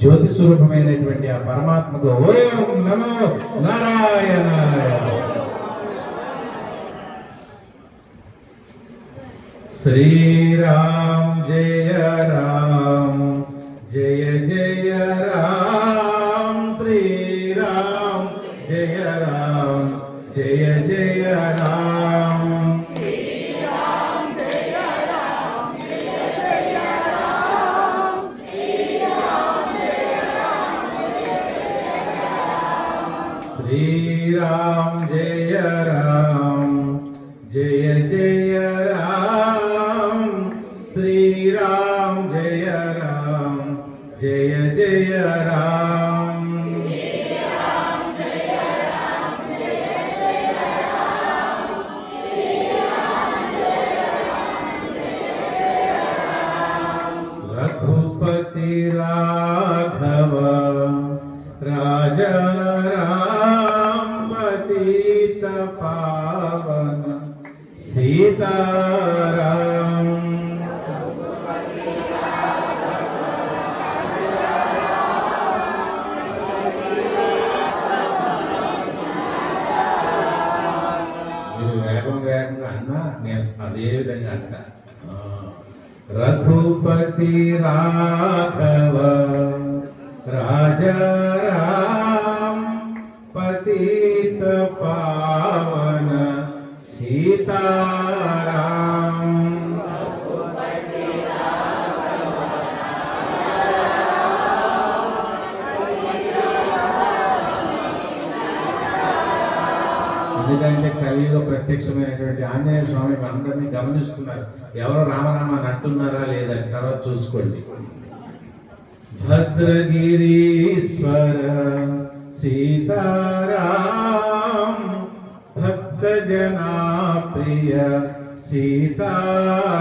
జ్యోతి స్వరూపమైనటువంటి ఆ పరమాత్మకు ఓం నమో నారాయణ. శ్రీరామ్ జయ రామ్ జయ జయ రామ్ శ్రీరామ్ జయ రామ్ జయ श्रीराम जय राम पतित पावन सीताराम మీరు వేగం వేగంగా అన్నా నేను అదే విధంగా అంటా ఆ, రఘుపతి రాఘవ రాజా సీతారాం ఎందుకంటే కలియుగ ప్రత్యక్షమైనటువంటి ఆంజనేయ స్వామి అందరినీ గమనిస్తున్నారు. ఎవరు రామనామ అని అంటున్నారా లేదా తర్వాత చూసుకోండి. భద్రగిరీశ్వర సీతారాం భక్త జనా ప్రియ సీతారాం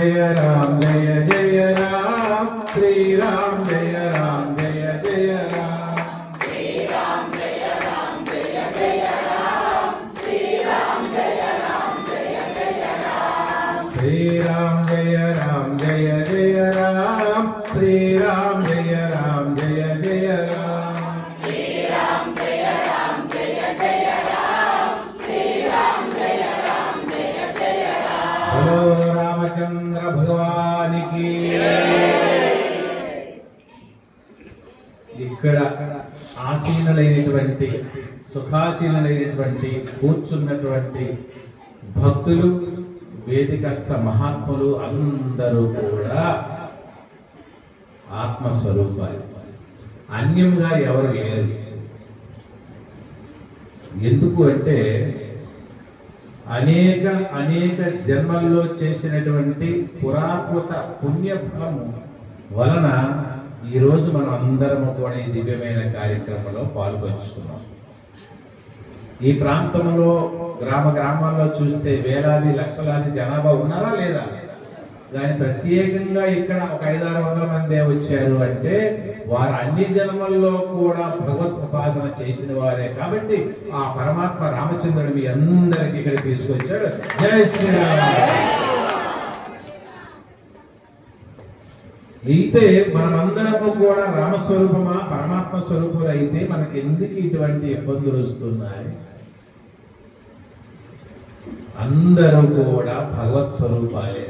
శ్రీరామ్ జయ రామ్ జయ ఇక్కడ ఆసీనులైనటువంటి సుఖాసీనులైనటువంటి కూర్చున్నటువంటి భక్తులు వేదికస్థ మహాత్ములు అందరూ కూడా ఆత్మస్వరూపాలు. అన్యంగా ఎవరు లేరు. ఎందుకు అంటే అనేక అనేక జన్మల్లో చేసినటువంటి పురాకృత పుణ్యఫలము వలన ఈరోజు మనం అందరము కూడా ఈ దివ్యమైన కార్యక్రమంలో పాల్గొంచుకున్నాం ఈ ప్రాంతంలో గ్రామ గ్రామాల్లో చూస్తే వేలాది లక్షలాది జనాభా ఉన్నారా లేదా? కానీ ప్రత్యేకంగా ఇక్కడ ఒక ఐదారు వందల మంది వచ్చారు అంటే వారు అన్ని జన్మల్లో కూడా భగవత్ ఉపాసన చేసిన వారే. కాబట్టి ఆ పరమాత్మ రామచంద్రుడు మీ అందరికి ఇక్కడ తీసుకొచ్చాడు. జయ శ్రీరామ్! అయితే మనమందరము కూడా రామస్వరూపమా పరమాత్మ స్వరూపులు అయితే మనకి ఎందుకు ఇటువంటి ఇబ్బందులు వస్తున్నాయి? అందరూ కూడా భగవత్ స్వరూపాలే.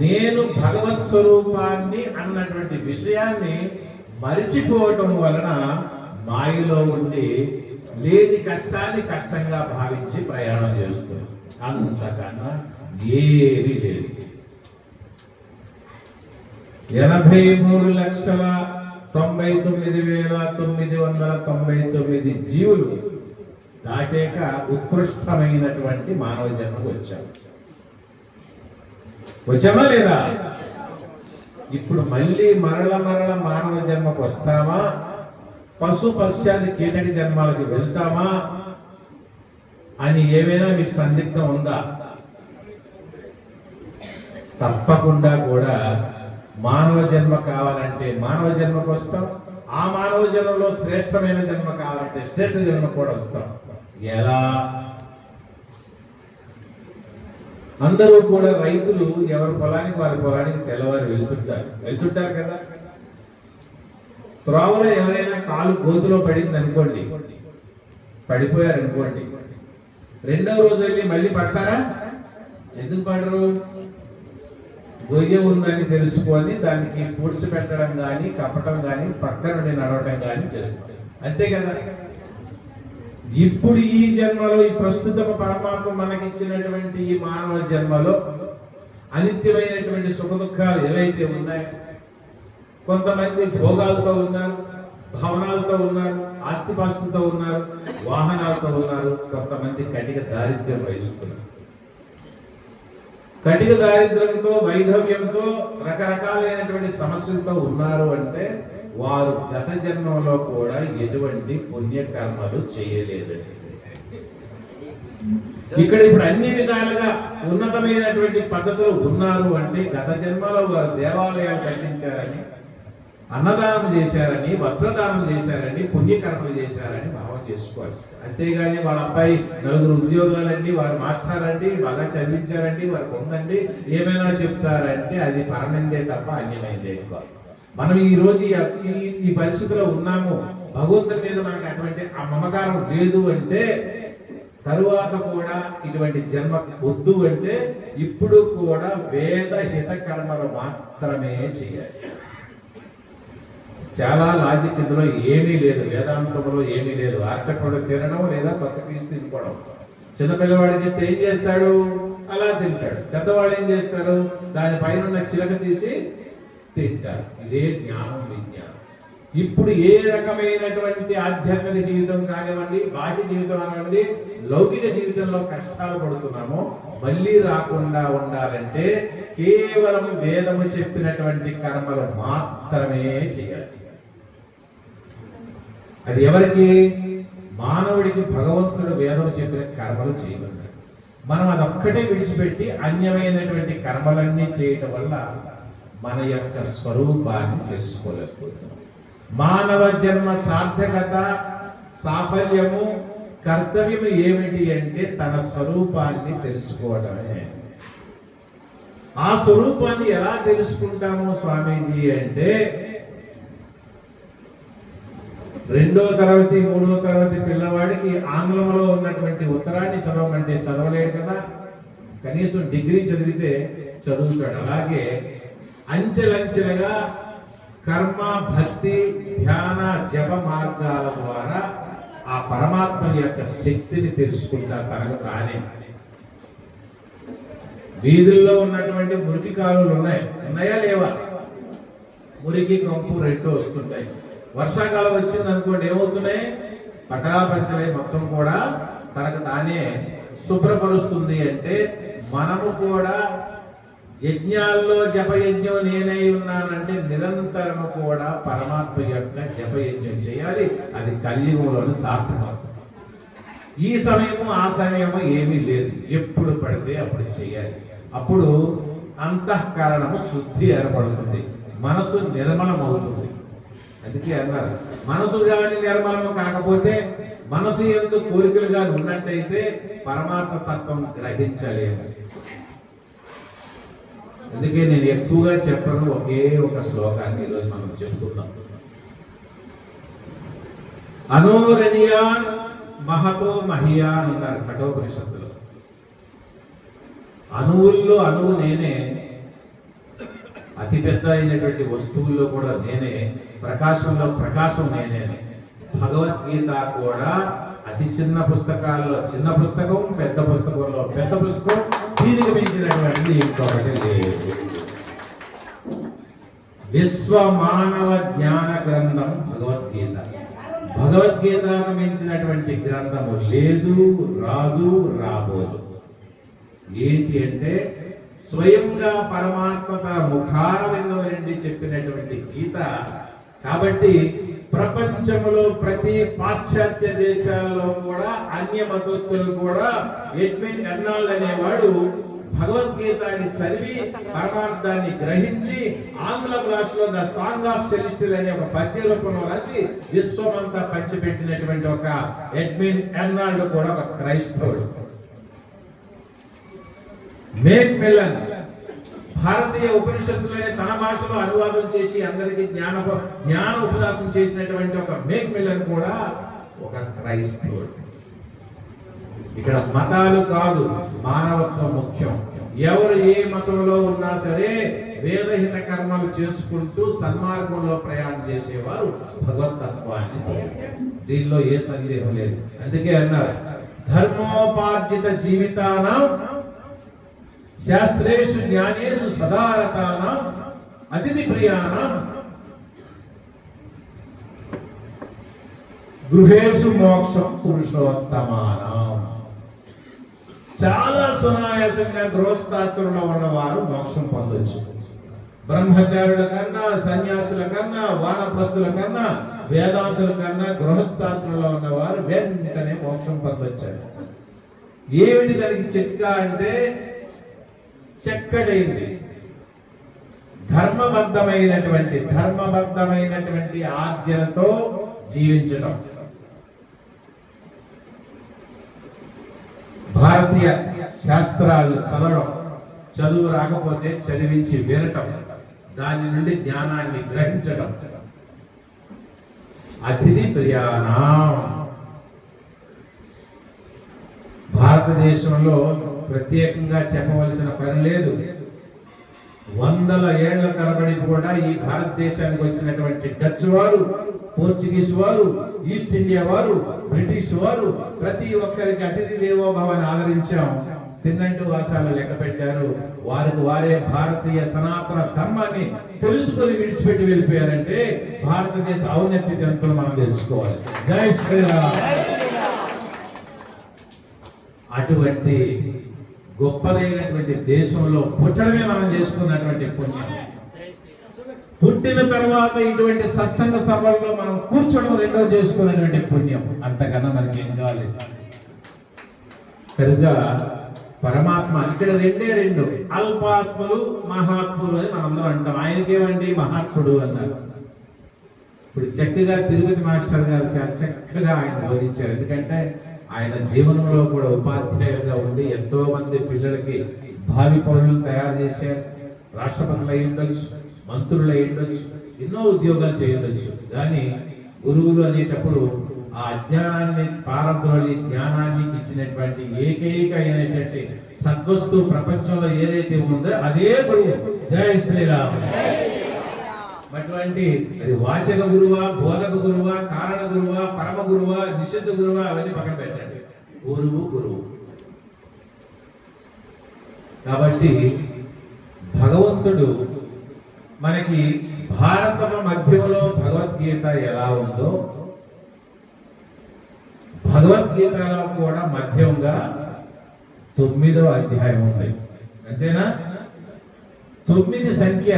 నేను భగవత్ స్వరూపాన్ని అన్నటువంటి విషయాన్ని మరిచిపోవటం వలన మాయలో ఉండి లేని కష్టాన్ని కష్టంగా భావించి ప్రయాణం చేస్తుంది అంతకన్నా ఏమీ లేదు. ఎనభై మూడు లక్షల తొంభై తొమ్మిది వేల తొమ్మిది వందల తొంభై తొమ్మిది జీవులు దాటాక ఉత్కృష్టమైనటువంటి మానవ జన్మకు వచ్చాము వచ్చామా లేదా? ఇప్పుడు మళ్ళీ మరల మరల మానవ జన్మకు వస్తామా? పశు పశ్చాది కీటక జన్మాలకు వెళ్తామా? అని ఏమైనా మీకు సందిగ్ధం ఉందా? తప్పకుండా కూడా మానవ జన్మ కావాలంటే మానవ జన్మకు వస్తాం. ఆ మానవ జన్మలో శ్రేష్టమైన జన్మ కావాలంటే శ్రేష్ఠ జన్మ కూడా వస్తాం. ఎలా? అందరూ కూడా రైతులు ఎవరి పొలానికి వారి పొలానికి తెల్లవారు వెళ్తుంటారు. వెళ్తుంటారు కదా? త్రోవలో ఎవరైనా కాలు గోతులో పడింది అనుకోండి. పడిపోయారు అనుకోండి రెండో రోజు వెళ్ళి మళ్ళీ పడతారా? ఎందుకు పడరు? గొయ్య ఉందని తెలుసుకొని దానికి పూడ్చిపెట్టడం కానీ కప్పటం కానీ పక్కన నుండి నడవటం కానీ చేస్తారు. అంతే కదా? ఇప్పుడు ఈ జన్మలో ఈ ప్రస్తుత పరమాత్మ మనకిచ్చినటువంటి ఈ మానవ జన్మలో అనిత్యమైనటువంటి సుఖ దుఃఖాలు ఏవైతే ఉన్నాయో కొంతమంది భోగాలతో ఉన్నారు భవనాలతో ఉన్నారు ఆస్తిపాస్తులతో ఉన్నారు వాహనాలతో ఉన్నారు కొంతమంది కటిక దారిద్ర్యం వహిస్తున్నారు. కటిక దారిద్ర్యంతో వైధవ్యంతో రకరకాలైనటువంటి సమస్యలతో ఉన్నారు అంటే వారు గత జన్మలో కూడా ఎటువంటి పుణ్యకర్మలు చేయలేదు ఇక్కడ ఇప్పుడు అన్ని విధాలుగా ఉన్నతమైనటువంటి పద్ధతులు ఉన్నారు అంటే గత జన్మలో వారు దేవాలయాలు కట్టించారని అన్నదానం చేశారని వస్త్రదానం చేశారని పుణ్యకర్మలు చేశారని భావం చేసుకోవాలి. అంతేగాని వాళ్ళ అబ్బాయి నలుగురు ఉద్యోగాలండి వారు మాస్టర్ అండి బాగా చదివించారండి వారికి ఉందండి ఏమైనా చెప్తారంటే అది పరమైందే తప్ప అన్యమైందే కాదు మనం ఈ రోజు ఈ- ఈ- పరిస్థితిలో ఉన్నాము. భగవంతుడి మీద మనకు అటువంటి ఆ మమకారం లేదు అంటే తరువాత కూడా ఇటువంటి జన్మ వద్దు అంటే ఇప్పుడు కూడా వేద హిత కర్మలు మాత్రమే చేయాలి. చాలా లాజిక్ ఇందులో ఏమీ లేదు. వేదాంతంలో ఏమీ లేదు. ఆర్కట్లో తినడం లేదా పక్క తీసి తినుకోవడం. చిన్నపిల్లవాడికి ఇస్తే ఏం చేస్తాడు? అలా తింటాడు. పెద్దవాడు ఏం చేస్తారు? దానిపైన ఉన్న చిలక తీసి తింటారు. ఇదే జ్ఞానం విజ్ఞానం. ఇప్పుడు ఏ రకమైనటువంటి ఆధ్యాత్మిక జీవితం కానివ్వండి బాహ్య జీవితం కానివ్వండి లౌకిక జీవితంలో కష్టాలు పడుతున్నామో మళ్ళీ రాకుండా ఉండాలంటే కేవలం వేదము చెప్పినటువంటి కర్మలు మాత్రమే చేయాలి. అది ఎవరికి? మానవుడికి భగవంతుడు వేదం చెప్పిన కర్మలు చేయమన్నాడు మనం అదొక్కటే విడిచిపెట్టి అన్యమైనటువంటి కర్మలన్నీ చేయటం వల్ల మన యొక్క స్వరూపాన్ని తెలుసుకోలేకపోతున్నాం. మానవ జన్మ సార్థకత సాఫల్యము కర్తవ్యము ఏమిటి అంటే తన స్వరూపాన్ని తెలుసుకోవడమే ఆ స్వరూపాన్ని ఎలా తెలుసుకుంటాము స్వామీజీ అంటే రెండో తరగతి మూడో తరగతి పిల్లవాడికి ఆంగ్లంలో ఉన్నటువంటి ఉత్తరాన్ని చదవమంటే చదవలేడు కదా. కనీసం డిగ్రీ చదివితే చదువుతాడు. అలాగే అంచెలంచెలుగా కర్మ భక్తి ధ్యాన జప మార్గాల ద్వారా ఆ పరమాత్మ యొక్క శక్తిని తెలుసుకుంటా తనకు తానే. వీధుల్లో ఉన్నటువంటి మురికి కాలువలు ఉన్నాయి. ఉన్నాయా లేవా? మురికి కంపు రెండు వస్తుంటాయి. వర్షాకాలం వచ్చింది అనుకోండి ఏమవుతున్నాయి? పటాపంచలై మొత్తం కూడా తనకు తానే శుభ్రపరుస్తుంది అంటే మనము కూడా యజ్ఞాల్లో జపయజ్ఞం నేనై ఉన్నానంటే నిరంతరము కూడా పరమాత్మ యొక్క జపయజ్ఞం చేయాలి. అది కలియుగంలోని సార్థకం. ఈ సమయము ఆ సమయము ఏమీ లేదు. ఎప్పుడు పడితే అప్పుడు చేయాలి. అప్పుడు అంతఃకరణము శుద్ధి ఏర్పడుతుంది. మనసు నిర్మలమవుతుంది. అందుకే అన్నారు. మనసు కానీ నిర్మలము కాకపోతే మనసు ఎందు కోరికలు కానీ ఉన్నట్టయితే పరమాత్మ తత్వం గ్రహించలేము. అందుకే నేను ఎక్కువగా చెప్పను ఒకే ఒక శ్లోకాన్ని ఈరోజు మనం చెప్పుకుందాం. అనోరణీయాన్ మహతో మహియాన్ అన్నారు కఠోపనిషత్తులో. అణువుల్లో అణువు నేనే అతిపెద్ద అయినటువంటి వస్తువుల్లో కూడా నేనే ప్రకాశంలో ప్రకాశం నేనే భగవద్గీత కూడా అతి చిన్న పుస్తకాల్లో చిన్న పుస్తకం పెద్ద పుస్తకంలో పెద్ద పుస్తకం దీనికి మించినటువంటిది ఇంకొకటి లేదు. విశ్వ మానవ జ్ఞాన గ్రంథం భగవద్గీత. భగవద్గీతను మించినటువంటి గ్రంథము లేదు రాదు రాబోదు. ఏంటి అంటే స్వయంగా పరమాత్మ తన నుండి చెప్పినటువంటి గీత. కాబట్టి ప్రపంచంలో ప్రతి పాశ్చాత్య దేశాల్లో కూడా అన్య మతస్థులు కూడా ఎడ్మిన్ ఎర్నాల్డ్ అనేవాడు భగవద్గీతాన్ని చదివి పరమార్థాన్ని గ్రహించి ఆంగ్ల భాషలో ద సాంగ్ ఆఫ్ సెలిస్టిల్ అనే ఒక పద్య రూపంలో రాసి విశ్వమంతా పంచిపెట్టినటువంటి ఒక ఎడ్మిన్ ఎర్నాల్డ్ కూడా ఒక క్రైస్తవుడు. మేక్ మిల్లన్. భారతీయ ఉపనిషత్తులనే తన భాషలో అనువాదం చేసి అందరికీ జ్ఞాన జ్ఞాన ఉపదాసం చేసినటువంటి ఒక మేక్ మిల్లన్ కూడా ఒక క్రైస్తవుడు. ఇక్కడ మతాలు కాదు మానవత్వం ముఖ్యం. ఎవరు ఏ మతంలో ఉన్నా సరే వేదహిత కర్మలు చేసుకుంటూ సన్మార్గంలో ప్రయాణం చేసేవారు భగవతత్వాన్ని దీనిలో ఏ సందేహం లేదు. అందుకే అన్నారు ధర్మోపార్జిత జీవితానం శాస్త్రేషు జ్ఞానేషు సదారతానం అతిథి ప్రియాణం గృహేషు మోక్షం పురుషోత్తమానం. చాలా సునాయాసంగా గృహస్థాశ్రంలో ఉన్నవారు మోక్షం పొందొచ్చు. బ్రహ్మచారుల కన్నా సన్యాసుల కన్నా వానప్రస్తుల కన్నా వేదాంతుల కన్నా గృహస్థాశ్రంలో ఉన్నవారు వెంటనే మోక్షం పొందొచ్చారు. ఏమిటి దానికి చిట్కా అంటే చక్కడైంది ధర్మబద్ధమైనటువంటి ధర్మబద్ధమైనటువంటి ఆర్జనతో జీవించడం భారతీయ శాస్త్రాలు చదవడం చదువు రాకపోతే చదివించి వినటం దాని నుండి జ్ఞానాన్ని గ్రహించడం అతిథి ప్రయాణం భారతదేశంలో ప్రత్యేకంగా చెప్పవలసిన పని లేదు. వందల ఏళ్ళ తరబడి కూడా ఈ భారతదేశానికి వచ్చినటువంటి డచ్ వారు పోర్చుగీస్ వారు ఈస్ట్ ఇండియా వారు బ్రిటిష్ వారు ప్రతి ఒక్కరికి అతిథి దేవోభవాన్ని ఆదరించాం. తిన్నంటూ వాసాలు లెక్క పెట్టారు. వారికి వారే భారతీయ సనాతన ధర్మాన్ని తెలుసుకొని విడిచిపెట్టి వెళ్ళిపోయారంటే భారతదేశ ఔన్నత్యత ఎంతో మనం తెలుసుకోవాలి. జై శ్రీరామ్. అటువంటి గొప్పదైనటువంటి దేశంలో పుట్టడమే మనం చేసుకున్నటువంటి పుణ్యం. పుట్టిన తర్వాత ఇటువంటి సత్సంగ సభల్లో మనం కూర్చోడం రెండో చేసుకునేటువంటి పుణ్యం. అంతకన్నా మనకి ఏం కావాలి? సరిగ్గా పరమాత్మ ఇక్కడ రెండే రెండు. అల్పాత్ములు మహాత్ములు అని మనందరం అంటాం. ఆయనకేమండి? మహాత్ముడు అన్నారు. ఇప్పుడు చక్కగా తిరుపతి మాస్టర్ గారు చాలా చక్కగా ఆయన బోధించారు. ఎందుకంటే ఆయన జీవనంలో కూడా ఉపాధ్యాయులుగా ఉండి ఎంతో మంది పిల్లలకి భావి పౌరులను తయారు చేశారు రాష్ట్రపతులు అయి ఉండొచ్చు మంత్రులు అయి ఉండొచ్చు ఎన్నో ఉద్యోగాలు చేయవచ్చు కానీ గురువులు అనేటప్పుడు ఆ అజ్ఞానాన్ని పారద్రోలి జ్ఞానాన్ని ఇచ్చినటువంటి ఏకైక అయినటువంటి సద్వస్తు ప్రపంచంలో ఏదైతే ఉందో అదే గురువు. జయ శ్రీరామ్. అటువంటి అది వాచక గురువా బోధక గురువా కారణ గురువా పరమ గురువా నిషిద్ధ గురువా అవన్నీ పక్కన పెట్టండి. గురువు గురువు. కాబట్టి భగవంతుడు మనకి భారతమ మధ్యలో భగవద్గీత ఎలా ఉందో భగవద్గీతలో కూడా మధ్యంగా తొమ్మిదో అధ్యాయం ఉంది. అంతేనా? తొమ్మిది సంఖ్య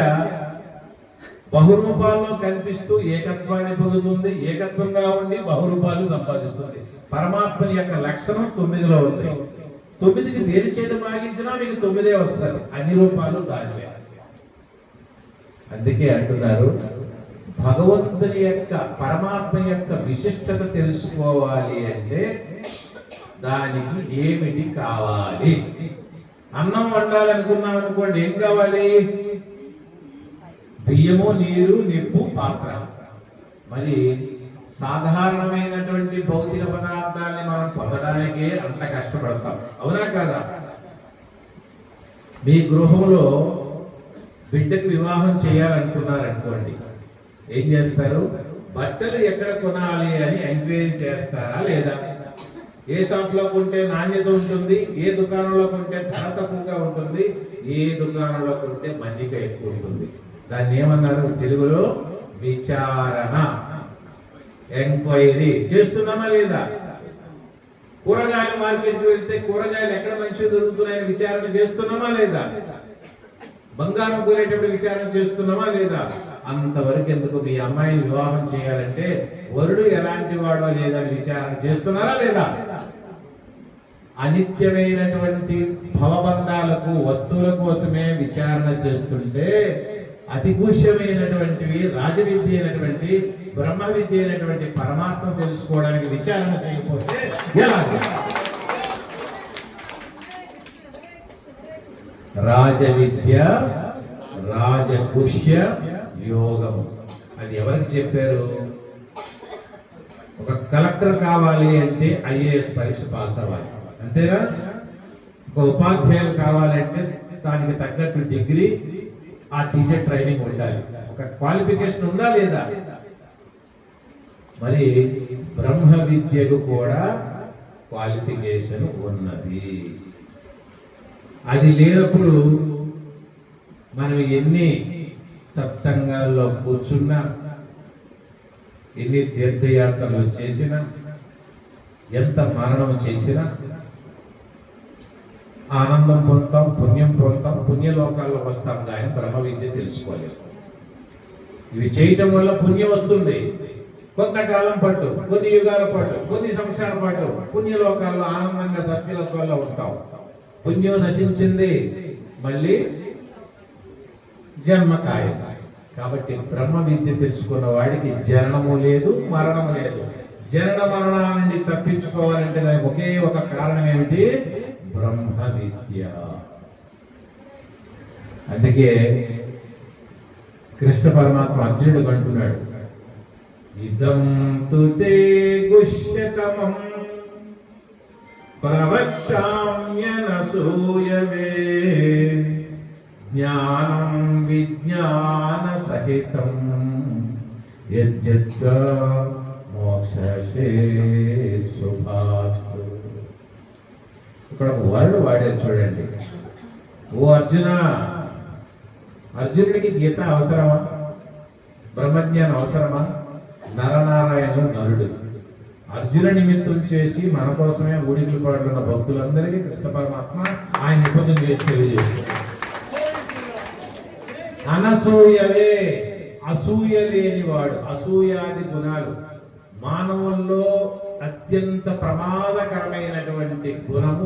బహురూపాల్లో కనిపిస్తూ ఏకత్వాన్ని పొందుతుంది ఏకత్వంగా ఉండి బహురూపాలు సంపాదిస్తుంది. పరమాత్మని యొక్క లక్షణం తొమ్మిదిలో ఉంది. తొమ్మిదికి దేని చేత భాగించినా మీకు తొమ్మిదే వస్తారు అన్ని రూపాలు దానివే. అందుకే అంటున్నారు భగవంతుని యొక్క పరమాత్మ యొక్క విశిష్టత తెలుసుకోవాలి అంటే దానికి ఏమిటి కావాలి? అన్నం వండాలనుకున్నాం అనుకోండి ఏం కావాలి? బియ్యము నీరు నిప్పు పాత్ర. మరి సాధారణమైనటువంటి భౌతిక పదార్థాన్ని మనం పొందడానికే అంత కష్టపడతాం. అవునా కాదా? మీ గృహంలో బిడ్డకు వివాహం చేయాలనుకున్నారనుకోండి ఏం చేస్తారు? బట్టలు ఎక్కడ కొనాలి అని ఎంక్వైరీ చేస్తారా లేదా? ఏ షాప్లో కొంటే నాణ్యత ఉంటుంది ఏ దుకాణంలో కొంటే ధర తక్కువగా ఉంటుంది ఏ దుకాణంలో కొంటే మన్నిక ఎక్కువ ఉంటుంది. దాన్ని ఏమన్నారు? తెలుగులో విచారణ. ఎంక్వైరీ. చేస్తున్నామా లేదా? కూరగాయల మార్కెట్కి వెళ్తే కూరగాయలు ఎక్కడ మంచిగా దొరుకుతున్నాయని విచారణ చేస్తున్నామా లేదా? బంగారం కోరేటప్పుడు విచారణ చేస్తున్నామా లేదా? అంతవరకు ఎందుకు మీ అమ్మాయిని వివాహం చేయాలంటే వరుడు ఎలాంటి వాడో లేదా విచారణ చేస్తున్నారా లేదా? అనిత్యమైనటువంటి భవబంధాలకు వస్తువుల కోసమే విచారణ చేస్తుంటే అతి రాజ రాజవిద్య అయినటువంటి బ్రహ్మ విద్య అయినటువంటి పరమాత్మ తెలుసుకోవడానికి విచారణ చేయకపోతే ఎలా? రాజవిద్య రాజగుహ్య యోగము. అది ఎవరికి చెప్పారు? ఒక కలెక్టర్ కావాలి అంటే ఐఏఎస్ పరీక్ష పాస్ అవ్వాలి. అంతేనా? ఒక ఉపాధ్యాయులు కావాలంటే దానికి తగ్గట్టు డిగ్రీ ఆ టీచర్ ట్రైనింగ్ ఉండాలి. ఒక క్వాలిఫికేషన్ ఉందా లేదా? మరి బ్రహ్మ విద్యకు కూడా క్వాలిఫికేషన్ ఉన్నది. అది లేనప్పుడు మనం ఎన్ని సత్సంగాల్లో కూర్చున్నా ఎన్ని తీర్థయాత్రలు చేసినా ఎంత మరణం చేసినా ఆనందం పొందుతాం పుణ్యం పొందుతాం పుణ్యలోకాల్లో వస్తాం కానీ బ్రహ్మ విద్య తెలుసుకోలేదు. ఇవి చేయటం వల్ల పుణ్యం వస్తుంది. కొంతకాలం పాటు కొన్ని యుగాల పాటు కొన్ని సంవత్సరాల పాటు పుణ్యలోకాల్లో ఆనందంగా సత్యలోకాల్లో ఉంటాం. పుణ్యం నశించింది. మళ్ళీ జన్మ కాబట్టి బ్రహ్మ విద్య తెలుసుకున్న వాడికి జననము లేదు మరణము లేదు. జనన మరణాల నుండి తప్పించుకోవాలంటే దానికి ఒకే ఒక కారణం ఏమిటి? బ్రహ్మ విద్య అందుకే కృష్ణ పరమాత్మ అర్జునుడు అంటున్నాడు ఇదం తు తే గుష్యతమం ప్రవక్ష్యామ్యనసూయవే జ్ఞానం విజ్ఞాన సహితం యద్యత్ర మోక్షే శుభాత్ ఇక్కడ ఒక వరుడు వాడారు చూడండి. ఓ అర్జున అర్జునుడికి గీత అవసరమా? బ్రహ్మజ్ఞానం అవసరమా? నరనారాయణుడు నరుడు. అర్జున నిమిత్తం చేసి మన కోసమే ఊడికలు పడుతున్న భక్తులందరికీ కృష్ణ పరమాత్మ ఆయన నిబంధన చేసి తెలియజేశారు అనసూయవే అసూయ లేనివాడు అసూయాది గుణాలు మానవుల్లో అత్యంత ప్రమాదకరమైనటువంటి గుణము.